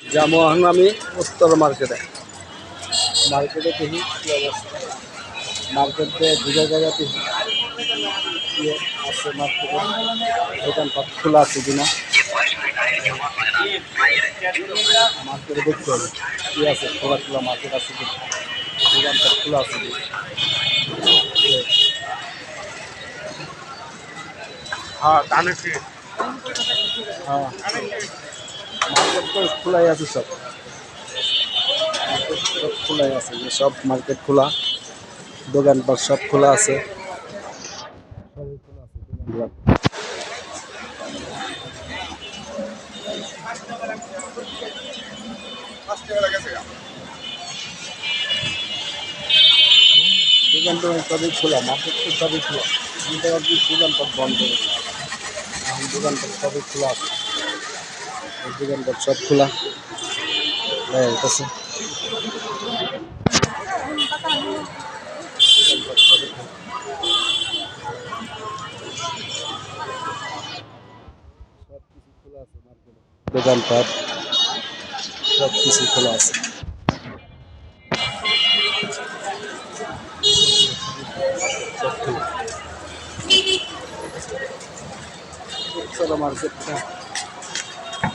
এখন আমি উত্তর মার্কেটে। মার্কেটে দেখি কি অবস্থা। মার্কেটে দুটো জায়গাতে কি আছে মার্কেটে? দোকানপাট খোলা আছে কিনা? মার্কেটে দেখতে হবে কি আছে খোলা খোলা মার্কেট আছে কিনা? দোকানপাট খোলা আছে কিনা? হ্যাঁ হ্যাঁ। মার্কেট তো খোলাই আছে সব। সব খোলাই আছে সব মার্কেট খোলা দোকানপাট সব খোলা আছে। খোলা আছে দোকানপাট। সবই খোলা মার্কেট সবই খোলা। আর কি দোকানপাট বন্ধ দোকানপাট সবই খোলা আছে। দোকানপাট সব খোলা হ্যাঁ এটা আছে দোকানপাট সবই খোলা। সব কিছু খোলা আছে মার্কেটে দোকানপাট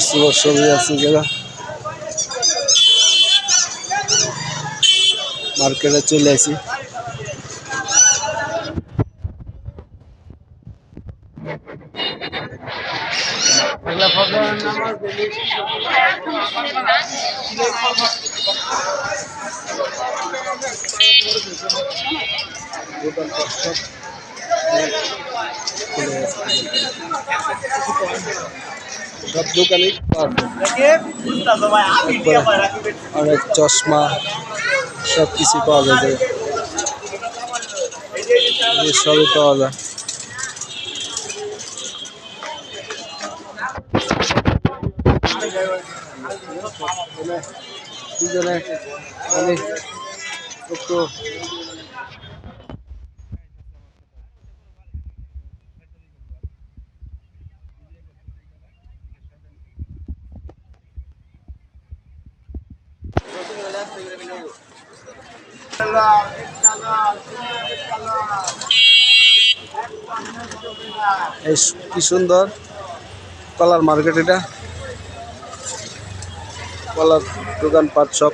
চোপড় সবই আছে জায়গা মার্কেটে চলে আসি। খুলে আছে সব যায় অনেক চশমা সব কিছু পাওয়া যায়। সবই পাওয়া যায়। মানে একটু এই কি সুন্দর কলার মার্কেট এটা কলার দোকানপাট সব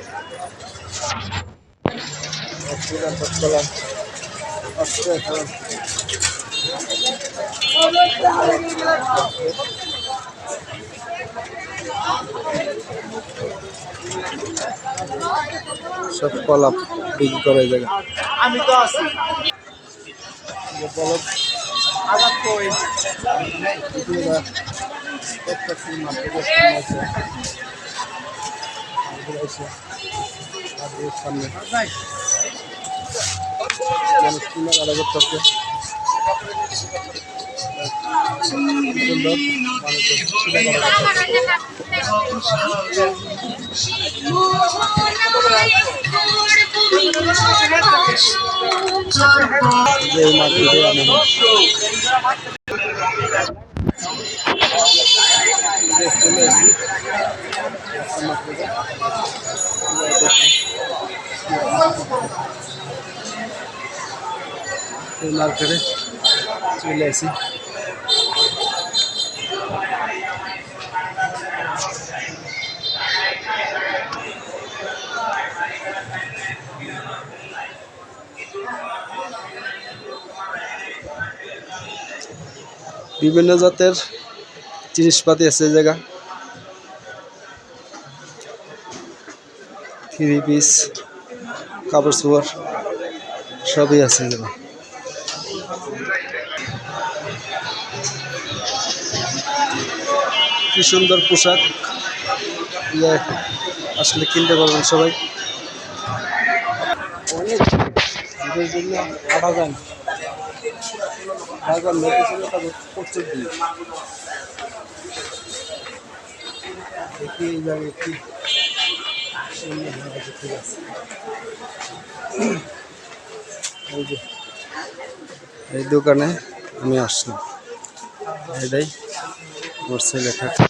কলার। সব কলা বিক্রি করে এই জায়গা আমি তো আছি। মার্কেটের সামনে সুন্দর এই মার্কেটে চলে আসি। বিভিন্ন জাতের জিনিসপাতি আছে এই জায়গা। থ্রি পিস কাপড় চোপড় সবই আছে জায়গা কি সুন্দর পোশাক। ইয়ে আসলে কিনতে পারবেন সবাই। অনেক। আটা ঢাকার লোকে তাদের প্রচুর দেখি এই জায়গায় কি এই দোকানে আমি আসলাম। এটাই আমার ছেলে থাকে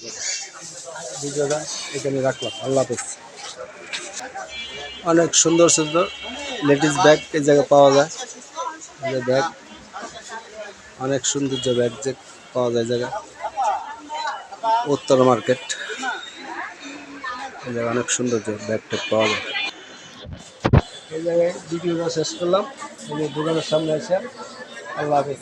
ভিডিওটা এখানে রাখলাম, আল্লাহ অনেক সুন্দর সুন্দর লেডিস ব্যাগ এই জায়গায় পাওয়া যায়। ব্যাগ। অনেক সৌন্দর্য ব্যাগ যে পাওয়া যায় জায়গা। উত্তর মার্কেট এই জায়গায় অনেক সৌন্দর্য ব্যাগ ট্যাগ পাওয়া যায়। এই জায়গায় ভিডিওটা শেষ করলাম। দোকানের সামনে আছে। আল্লাহ হাফেজ।